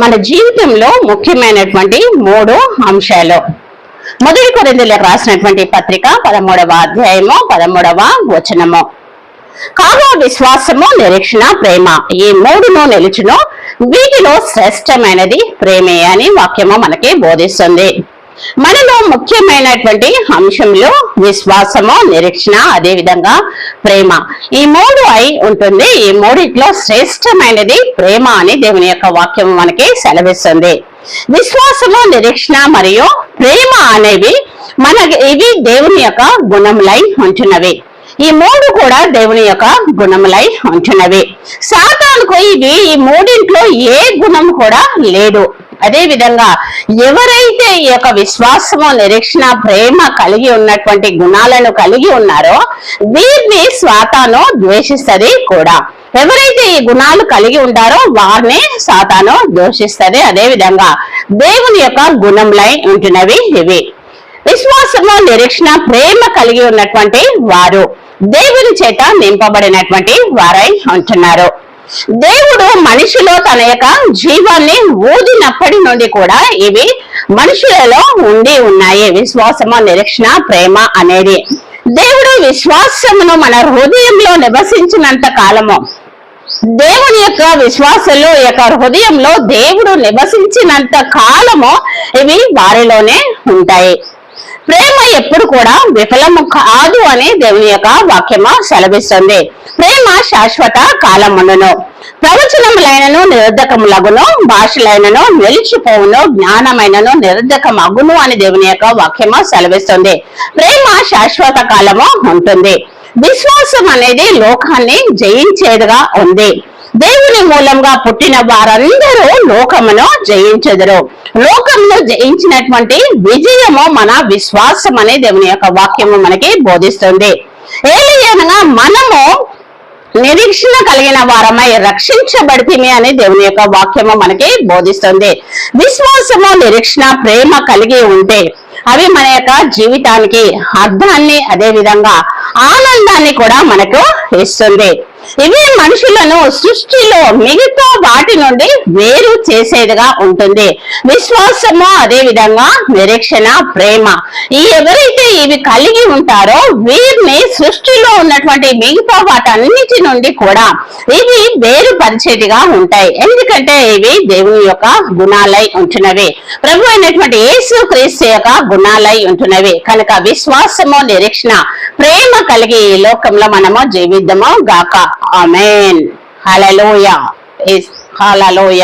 మన జీవితంలో ముఖ్యమైనటువంటి మూడు అంశాలు. మొదటి కొరిందులకు రాసినటువంటి పత్రిక పదమూడవ అధ్యాయము పదమూడవ వచనము. కాగా విశ్వాసము నిరీక్షణ ప్రేమ ఈ మూడును నిలుచును. వీటిలో శ్రేష్టమైనది ప్రేమే అని వాక్యము మనకి బోధిస్తుంది. మనలో ముఖ్యమైనటువంటి అంశంలో విశ్వాసము నిరీక్షణ అదే విధంగా ప్రేమ. ఈ మూడు అయి ఉంటుంది. ఈ మూడిట్లో శ్రేష్టమైనది ప్రేమ అని దేవుని యొక్క వాక్యం మనకి సెలవిస్తుంది. విశ్వాసము నిరీక్షణ మరియు ప్రేమ అనేవి మన ఇవి దేవుని యొక్క గుణములై ఉంటున్నవి. ఈ మూడు కూడా దేవుని యొక్క గుణములై ఉంటున్నవి. సాతానుకు ఇవి ఈ మూడింట్లో ఏ గుణం కూడా లేదు. అదే విధంగా ఎవరైతే ఈ యొక్క విశ్వాసము నిరీక్షణ ప్రేమ కలిగి ఉన్నటువంటి గుణాలను కలిగి ఉన్నారో వీరిని స్వాతాను ద్వేషిస్తుంది కూడా. ఎవరైతే ఈ గుణాలు కలిగి ఉంటారో వారిని సాతాను దోషిస్తుంది అదే విధంగా దేవుని యొక్క గుణంలై ఉంటున్నవి ఇవి. విశ్వాసము నిరీక్షణ ప్రేమ కలిగి ఉన్నటువంటి వారు దేవుని చేత నింపబడినటువంటి వారై ఉంటున్నారు. దేవుడు మనిషిలో తన యొక్క జీవాన్ని ఊదినప్పటి నుండి కూడా ఇవి మనుషులలో ఉండి ఉన్నాయి. విశ్వాసము నిరీక్షణ ప్రేమ అనేది. దేవుడు విశ్వాసమును మన హృదయంలో నివసించినంత కాలము. దేవుని యొక్క విశ్వాసంలో యొక్క హృదయంలో దేవుడు నివసించినంత కాలము ఇవి వారిలోనే ఉంటాయి. ప్రేమ ఎప్పుడు కూడా విఫలము కాదు అని దేవుని యొక్క వాక్యము సెలవిస్తుంది. ప్రేమ శాశ్వత కాలమును ప్రవచనములైనను నిరర్ధకములగును భాషలైనను నిలిచిపోవును జ్ఞానమైనను నిరర్ధకమగును అని దేవుని యొక్క వాక్యము సెలవిస్తుంది. ప్రేమ శాశ్వత కాలము ఉంటుంది. విశ్వాసం అనేది లోకాన్ని జయించేదిగా ఉంది. దేవుని మూలంగా పుట్టిన వారందరూ లోకమును జయించెదరు. లోకమును జయించినటువంటి విజయము మన విశ్వాసం అనే దేవుని యొక్క వాక్యము మనకి బోధిస్తుంది. ఏలియనగా మనము నిరీక్షణ కలిగిన వారమై రక్షించబడితిమి అని దేవుని యొక్క వాక్యము మనకి బోధిస్తుంది. విశ్వాసము నిరీక్షణ ప్రేమ కలిగి ఉంటే అవి మన యొక్క జీవితానికి అర్థాన్ని అదే విధంగా ఆనందాన్ని కూడా మనకు ఇస్తుంది. ఇవి మనుషులను సృష్టిలో మిగతా వాటి నుండి వేరు చేసేదిగా ఉంటుంది. విశ్వాసము అదే విధంగా నిరీక్షణ ప్రేమ. ఈ ఎవరైతే ఇవి కలిగి ఉంటారో వీరిని సృష్టిలో ఉన్నటువంటి మిగతా వాటన్నిటి నుండి కూడా ఇవి వేరు పరిచేదిగా ఉంటాయి. ఎందుకంటే ఇవి దేవుని యొక్క గుణాలై ఉంటున్నవి. ప్రభు అయినటువంటి యేసు క్రీస్తు యొక్క గుణాలై ఉంటున్నవి. కనుక విశ్వాసము నిరీక్షణ ప్రేమ కలిగి ఈ లోకంలో మనము జీవిద్దాము గాక. Amen. Hallelujah. It's hallelujah.